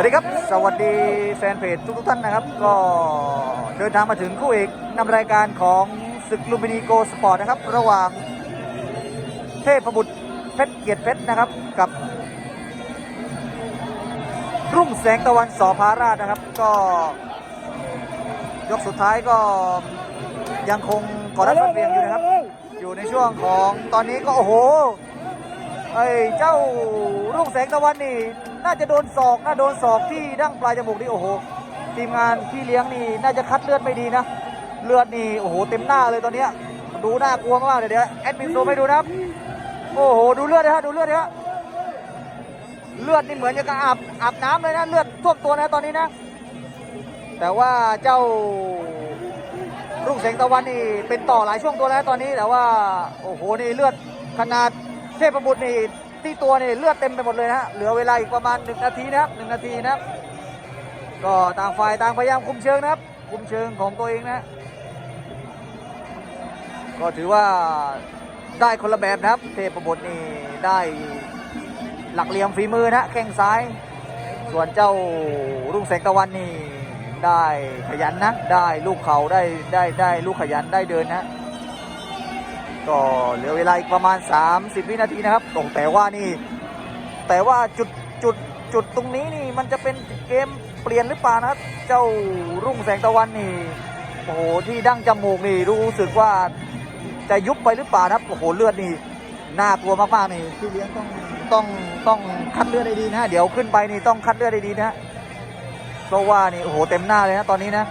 วัสดีครับ สวัสดีแฟนเพจทุกๆท่านนะครับ ก็เดินทางมาถึงคู่เอกนำรายการของศึกลูมพินีโกสปอร์ตนะครับ ระหว่างเทพบุตรเพชรเกียรติเพชรนะครับกับ รุ่งแสงตะวันสอพาราชนะครับ ก็ ยกสุดท้ายก็ยังคงกอดรัดฟัดเวียงอยู่นะครับ อยู่ในช่วงของตอนนี้ก็โอ้โหไอ้เจ้ารุ่งแสงตะวันนี่ น่าจะโดนศอกน่าโดนศอกที่ดั้งปลายจมูกนี่โอ้โหทีมงานพี่เลี้ยงนี่น่าจะคัดเลือดไม่ดีนะ เลือดนี่โอ้โหเต็มหน้าเลยตอนนี้ดูน่ากลัวมากเลยเดี๋ยวแอดมินโซไม่ดูนะครับโอ้โหดูเลือดนะฮะดูเลือดนะฮะเลือดนี่เหมือนจะกระอาบอาบน้ำเลยนะเลือดท่วมตัวนะตอนนี้นะ แต่ว่าเจ้ารุ่งแสงตะวันนี่เป็นต่อหลายช่วงตัวแล้วตอนนี้แต่ว่าโอ้โหนี่เลือดขนาดเทพบุตรนี่ ที่ตัวนี่เลือดเต็มไปหมดเลยนะฮะเหลือเวลาอีกประมาณหนึ่งนาทีนะครับหนึ่งนาทีนะครับก็ต่างฝ่ายต่างพยายามคุมเชิงนะครับ คุมเชิงของตัวเองนะก็ถือว่าได้คนละแบบนะครับ เทพบุตรนี่ได้หลักเหลี่ยมฝีมือนะแข้งซ้าย ส่วนเจ้ารุ่งแสงตะวันนี่ได้ขยันนะได้ลูกเขาได้ได้ได้ลูกขยันได้เดินนะ ก็เหลือเวลาอีกประมาณ 30 วินาทีนะครับตรงแต่ว่านี่ แต่ว่าจุดจุดจุดตรงนี้นี่มันจะเป็นเกมเปลี่ยนหรือเปล่านะครับ เจ้ารุ่งแสงตะวันนี่โอ้โหที่ดั้งจมูกนี่รู้สึกว่าจะยุบไปหรือเปล่านะครับโอ้โหเลือดนี่น่ากลัวมากๆนี่พี่เลี้ยงต้องต้องต้องคัดเลือดได้ดีนะเดี๋ยวขึ้นไปนี่ต้องคัดเลือดได้ดีนะฮะเพราะว่านี่โอ้โหเต็มหน้าเลยนะตอนนี้นะ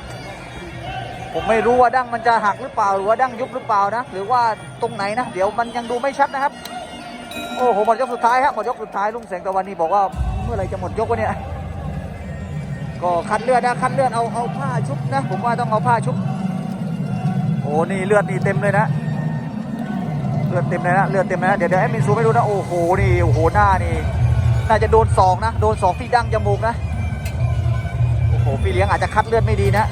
ผมไม่รู้ว่าดั้งมันจะหักหรือเปล่าหรือว่าดั้งยุบหรือเปล่านะ หรือว่าตรงไหนนะ เดี๋ยวมันยังดูไม่ชัดนะครับ โอ้โหหมดยกสุดท้ายครับหมดยกสุดท้ายลุงแสงตะวันนี่บอกว่าเมื่อไรจะหมดยกวะเนี่ยก็คัดเลือดนะคัดเลือดเอาเอาผ้าชุบนะ ผมว่าต้องเอาผ้าชุบโอ้นี่เลือดนี่เต็มเลยนะเลือดเต็มเลยนะเลือดเต็มเลยนะเดี๋ยวเดี๋ยวแอดมินซูไม่ดูนะโอ้โหนี่โอ้โหหน้านี่น่าจะโดนสองนะโดนสองที่ดั้งจมูกนะโอ้โหพี่เลี้ยงอาจจะคัดเลือดไม่ดีนะ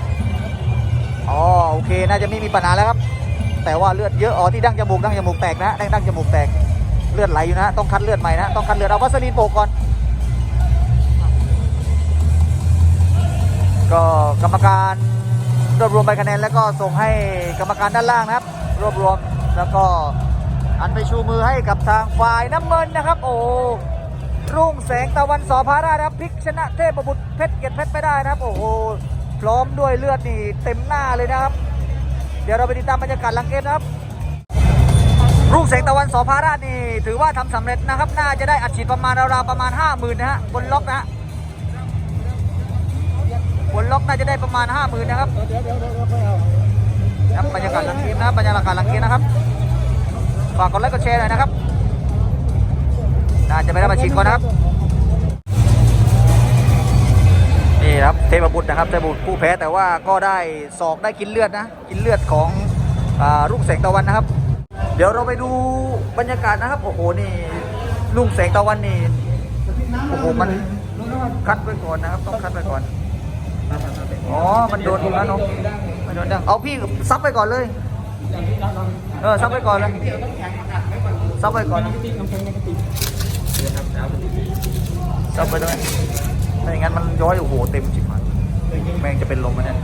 อ๋อโอเคน่าจะไม่มีปัญหาแล้วครับ แต่ว่าเลือดเยอะอ๋อที่ดั้งจมูกดั้งจมูกแตกนะดั้งดั้งจมูกแตกเลือดไหลอยู่นะต้องคัดเลือดใหม่นะต้องคัดเลือดเอาวัสลีนโปะก่อนก็กรรมการรวบรวมใบคะแนนแล้วก็ส่งให้กรรมการด้านล่างนะครับ รวบรวมแล้วก็อันไปชูมือให้กับทางฝ่ายน้ำเงินนะครับ โอ้รุ่งแสงตะวันสอพาราครับพลิกชนะเทพบุตรเพชรเกียรติเพชรไปได้นะครับ โอ้โห พร้อมด้วยเลือดนี่เต็มหน้าเลยนะครับ เดี๋ยวเราไปติดตามบรรยากาศหลังเกมนะครับรุ่งแสงตะวันสอพาราชนี่ถือว่าทำสำเร็จนะครับ น่าจะได้อัดฉีดประมาณราวๆประมาณ 5 0,000นะฮะบนล็อกนะฮะบนล็อกน่าจะได้ประมาณ 5 0,000นะครับครับบรรยากาศหลังเกมนะบรรยากาศหลังเกมนะครับฝากกดไลค์กดแชร์หน่อยนะครับน่าจะไม่ได้มาฉีดก่อนนะครับ เทพบุตรนะครับเทพบุตรผู้แพ้แต่ว่าก็ได้ศอกได้กินเลือดนะ กินเลือดของอารุ่งแสงตะวันนะครับ เดี๋ยวเราไปดูบรรยากาศนะครับ โอ้โหนี่รุ่งแสงตะวันนี่โอ้โหมันคัดไว้ก่อนนะครับ ต้องคัดไว้ก่อนอ๋อมันโดนตรงนั้นเนาะมันโดนดังเอาพี่ซับไปก่อนเลยเออซับไปก่อนเลยซับไปก่อนซับไปด้วยไม่อย่างนั้นมันย้อยโอ้โหเต็มจิบ แม่งจะเป็นลมไหมเนี่ย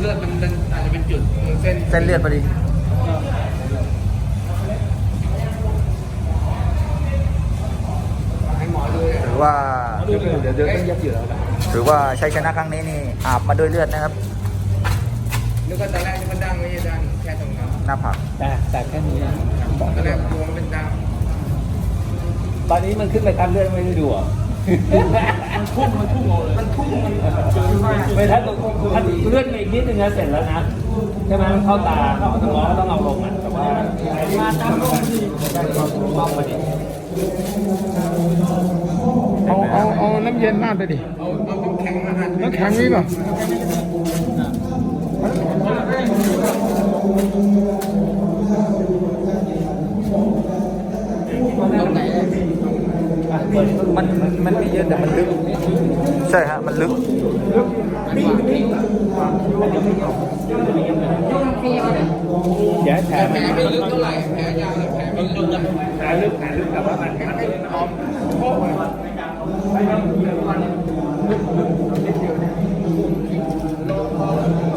เลือดมันมันอาจจะเป็นจุดเส้นเส้นเลือดพอดีให้หมอเลยหรือว่า เดี๋ยวเดี๋ยวเดี๋ยวต้องยัดเยือกแล้วหรือว่าชัยชนะครั้งนี้นี่อาบมาด้วยเลือดนะครับนึกว่าตอนแรกนี่มันดังไม่ใช่ดังแค่ตรงนั้นหน้าผากแต่แต่แค่นี้นะตอนแรกตัวมันเป็นดังตอนนี้มันขึ้นไปคันเลือดไม่ได้ดูเหรอะ มันทุ่งมันทุ่มมันพุ่งมันเจอมากไม่ถ้าถ้าเลื่อนไปอีกนิดนึงนะเสร็จแล้วนะใช่ไหมมันเข้าตาต้องร้องก็ต้องเอาลงอะแต่ว่ามาตามลงดีลงมาดิเอาเอาเอาน้ำเย็นราดไปดิ เอาเอาน้ำแข็งมาหั่นน้ำแข็งนี่ป่ะ นไม่เยอะแต่มันลึก ใช่ฮะ มันลึกเดี๋ยวแผลแผลไม่ลึกเท่าไหร่แผลยาวแต่แผลไม่ลึกแผลลึกแผลลึกแต่ว่ามันมันไม่ออมโค้ง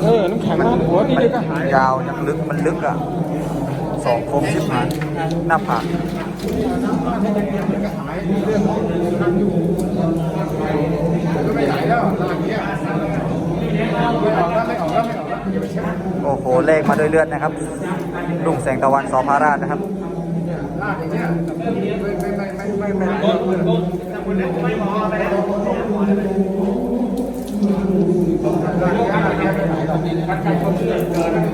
เออ น้ำแข็งมันหัวนี่เดี๋ยวก็หายยาวยังลึกมันลึกอะสองคมชิบหายหน้าผากไม่ไหล แล้วลากเนี้ยไม่ออกแล้วไม่ออกแล้วไม่ออกแล้วอย่าไปเช็คโอ้โหเลขมาด้วยเลือดนะครับรุ่งแสงตะวันสอพาราชนะครับลากอย่างเงี้ยไม่ไม่ไม่ไม่ไม่ไม่ไม่วัดใจความเชื่อ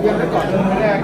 เยี่ยมได้ก่อนเลย